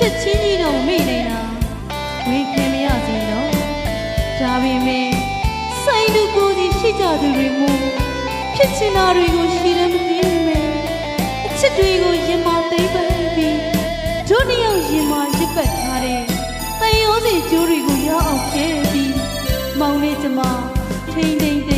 ချစ်ချင်းကြီးတော့မေ့နေတာဝေခင်မရစေတော့ဒါပေမဲ့စိတ်တူကိုယ်စီရှိကြသူတွေမို့ဖြစ်ချင်တာတွေကိုရှိတယ်မသိပေမဲ့အချစ်တွေကိုရင်မသိမ့်ပန်ပြီးတို့နှစ်ယောက်ရင်မရစ်ပတ်ထားတဲ့တန်ရောစီကျိုးတွေကိုရအောင်ခဲ့ပြီးမောင်လေးကျမထိန်ထိန်ထိန်ထိန်နေသွားကြရအောင်